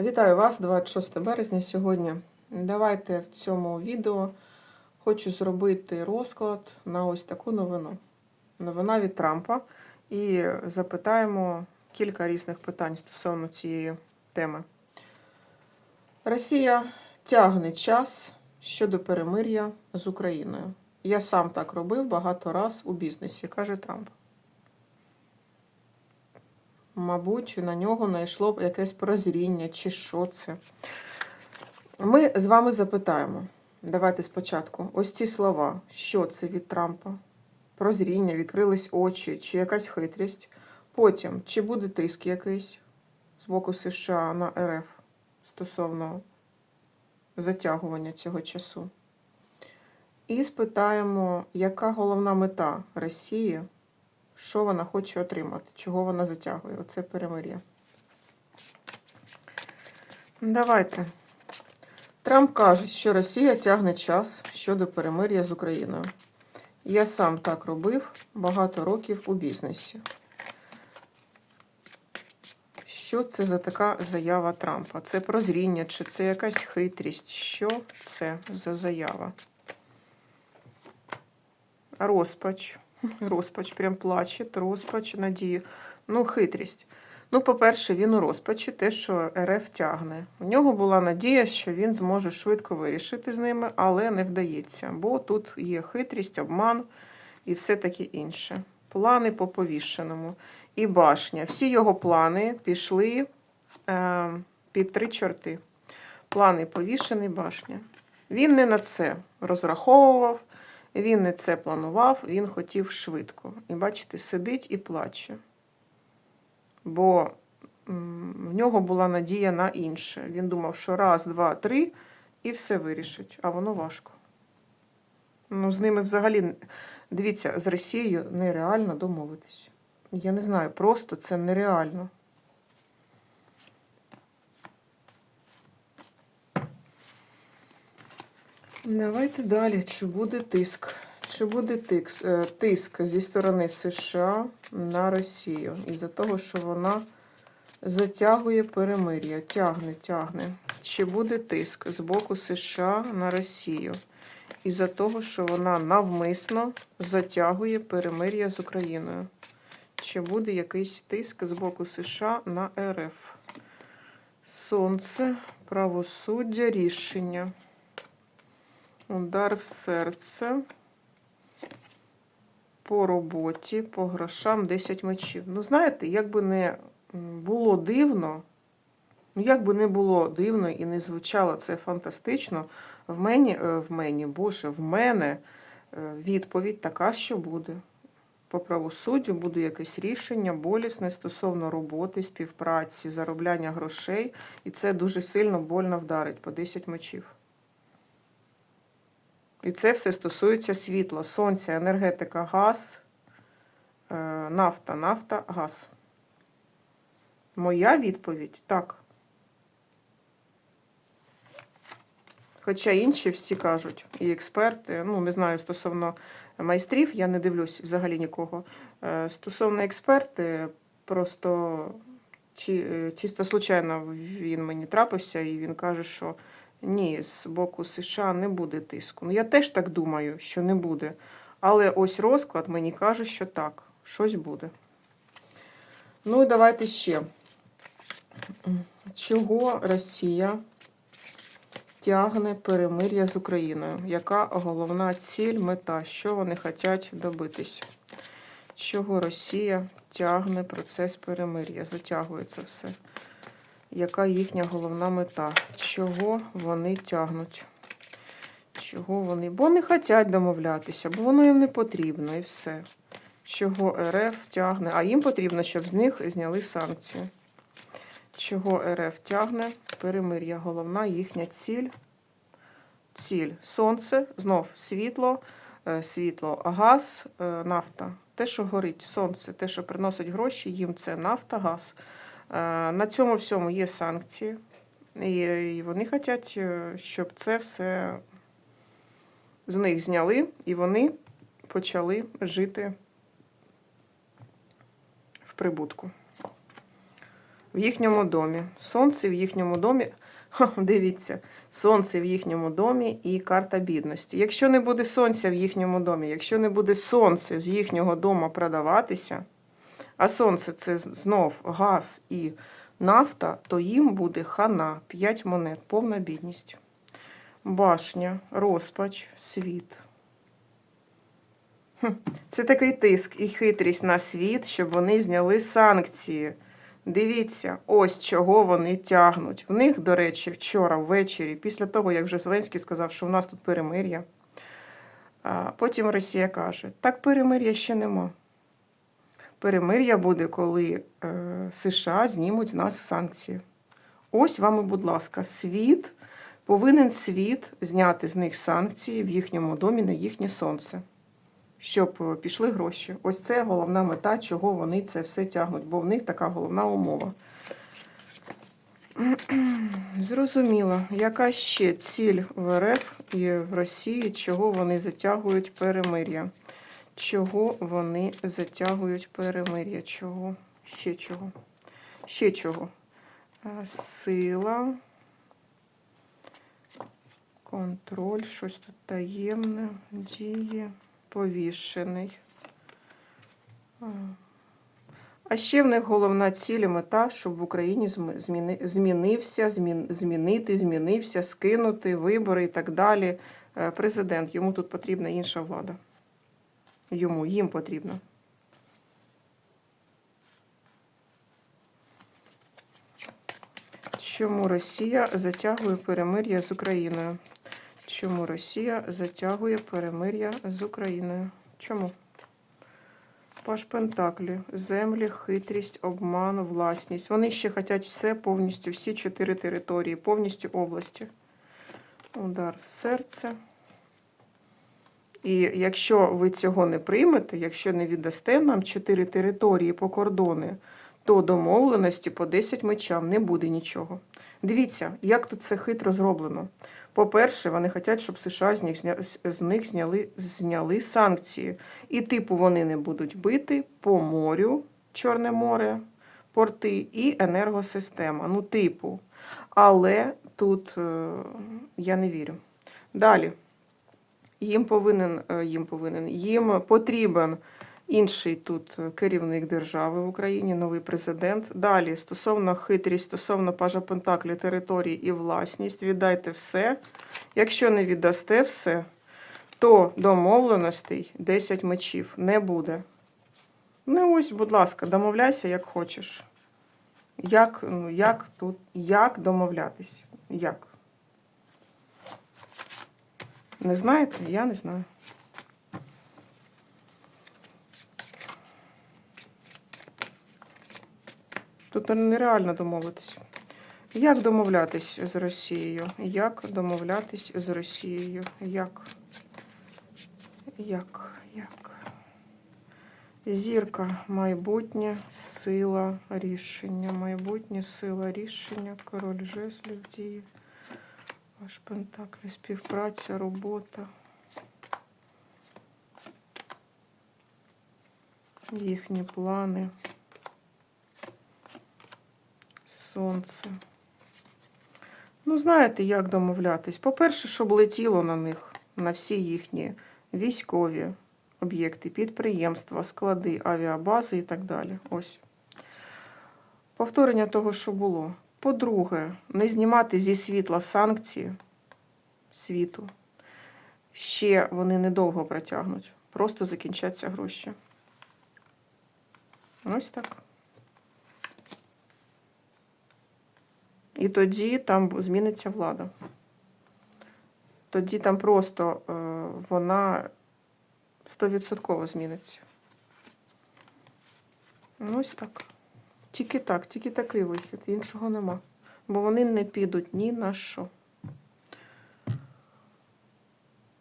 Вітаю вас 26 березня сьогодні. Давайте в цьому відео хочу зробити розклад на ось таку новину. Новина від Трампа. І запитаємо кілька різних питань стосовно цієї теми. Росія тягне час щодо перемир'я з Україною. Я сам так робив багато раз у бізнесі, каже Трамп. Мабуть, на нього знайшло б якесь прозріння, чи що це. Ми з вами запитаємо. Давайте спочатку. Ось ці слова. Що це від Трампа? Прозріння, відкрились очі, чи якась хитрість. Потім, чи буде тиск якийсь з боку США на РФ стосовно затягування цього часу. І спитаємо, яка головна мета Росії що вона хоче отримати, чого вона затягує. Оце перемир'я. Давайте. Трамп каже, що Росія тягне час щодо перемир'я з Україною. Я сам так робив багато років у бізнесі. Що це за така заява Трампа? Це прозріння, чи це якась хитрість? Що це за заява? Розпач. Розпач, прям плаче, розпач, надію. Ну, хитрість. Ну, по-перше, він у розпачі, те, що РФ тягне. У нього була надія, що він зможе швидко вирішити з ними, але не вдається. Бо тут є хитрість, обман і все таке інше. Плани по повішеному. І башня. Всі його плани пішли е, під три чорти. Плани повішений, башня. Він не на це розраховував. Він не це планував, він хотів швидко. І бачите, сидить і плаче. Бо в нього була надія на інше. Він думав, що раз, два, три і все вирішить, а воно важко. Ну, з ними взагалі, дивіться, з Росією нереально домовитись. Я не знаю, просто це нереально. Давайте далі. Чи буде тиск? Чи буде тиск, тиск зі сторони США на Росію? Із-за того, що вона затягує перемир'я, тягне, тягне. Чи буде тиск з боку США на Росію? Із-за того, що вона навмисно затягує перемир'я з Україною? Чи буде якийсь тиск з боку США на РФ? Сонце, правосуддя, рішення. Удар в серце. По роботі, по грошам 10 мечів. Ну, знаєте, як би не було дивно, ну, як би не було дивно і не звучало це фантастично, в мені, в мені, боже, в мене відповідь така, що буде. По правосуддю буде якесь рішення болісне стосовно роботи, співпраці, заробляння грошей, і це дуже сильно больно вдарить по 10 мечів. І це все стосується світла, сонця, енергетика, газ, е, нафта, нафта, газ. Моя відповідь так. Хоча інші всі кажуть, і експерти, ну, не знаю, стосовно майстрів, я не дивлюсь взагалі нікого. Е, стосовно експерти, просто чи, е, чисто случайно він мені трапився, і він каже, що. Ні, з боку США не буде тиску. Ну, я теж так думаю, що не буде. Але ось розклад мені каже, що так, щось буде. Ну і давайте ще. Чого Росія тягне перемир'я з Україною? Яка головна ціль, мета? Що вони хочуть добитись? Чого Росія тягне процес перемир'я? Затягується все яка їхня головна мета? Чого вони тягнуть? Чого вони? Бо не хочуть домовлятися, бо воно їм не потрібно і все. Чого РФ тягне? А їм потрібно, щоб з них зняли санкції. Чого РФ тягне? Перемир'я. Головна їхня ціль. Ціль. Сонце, знов світло, е, світло, газ, е, нафта. Те, що горить, сонце, те, що приносить гроші, їм це нафта, газ. На цьому всьому є санкції, і вони хочуть, е, щоб це все з них зняли, і вони почали жити в прибутку. в їхньому домі. Сонце в їхньому домі. Дивіться, сонце в їхньому домі і карта бідності. Якщо не буде сонця в їхньому домі, якщо не буде сонце з їхнього дому продаватися, а сонце це знов газ і нафта, то їм буде хана, 5 монет, повна бідність. Башня, розпач, світ. Це такий тиск і хитрість на світ, щоб вони зняли санкції. Дивіться, ось чого вони тягнуть. В них, до речі, вчора ввечері, після того, як вже Зеленський сказав, що в нас тут перемир'я. Потім Росія каже: так перемир'я ще нема. Перемир'я буде, коли е, США знімуть з нас санкції. Ось вам, і, будь ласка, світ повинен світ зняти з них санкції в їхньому домі на їхнє сонце, щоб е, пішли гроші. Ось це головна мета, чого вони це все тягнуть, бо в них така головна умова. Зрозуміло, яка ще ціль в РФ і в Росії, чого вони затягують перемир'я? Чого вони затягують перемир'я? Чого? Ще чого? Ще чого? Е, Сила, контроль, щось тут таємне, дії, повішений. А. А ще в них головна ціль і мета, щоб в Україні зміни- змінився, змін, змінити, змінився, скинути вибори і так далі. Е, Президент. Йому тут потрібна інша влада. Йому, їм потрібно. Чому Росія затягує перемир'я з Україною? Чому Росія затягує перемир'я з Україною? Чому? Паш Пентаклі, землі, хитрість, обман, власність. Вони ще хочуть все повністю, всі чотири території, повністю області. Удар в серце. І якщо ви цього не приймете, якщо не віддасте нам чотири території по кордони, то домовленості по 10 мечам не буде нічого. Дивіться, як тут це хитро зроблено. По-перше, вони хочуть, щоб США з них, з них зняли, зняли санкції. І, типу, вони не будуть бити по морю, Чорне море, порти і енергосистема. Ну, типу. Але тут е, я не вірю. Далі. Їм повинен, е, їм повинен, їм потрібен інший тут керівник держави в Україні, новий президент. Далі, стосовно хитрість, стосовно пажа Пентаклі, території і власність, віддайте все. Якщо не віддасте все, то домовленостей 10 мечів не буде. Ну ось, будь ласка, домовляйся, як хочеш. Як, ну, як тут, як домовлятись? Як? Не знаєте? Я не знаю. Тут нереально домовитись. Як домовлятись з Росією? Як домовлятись з Росією? Як? Як? Як? Зірка, майбутнє, сила, рішення. Майбутнє, сила, рішення, король жезлів діє. Ваш пентаклі, співпраця, робота. Їхні плани. Сонце. Ну, знаєте, як домовлятись? По-перше, щоб летіло на них, на всі їхні військові об'єкти, підприємства, склади, авіабази і так далі. Ось. Повторення того, що було. По-друге, не знімати зі світла санкції світу. Ще вони недовго протягнуть. Просто закінчаться гроші. Ось так. І тоді там зміниться влада. Тоді там просто е, вона стовідсотково зміниться. Ось так. Тільки так, тільки такий вихід, іншого нема. Бо вони не підуть ні на що.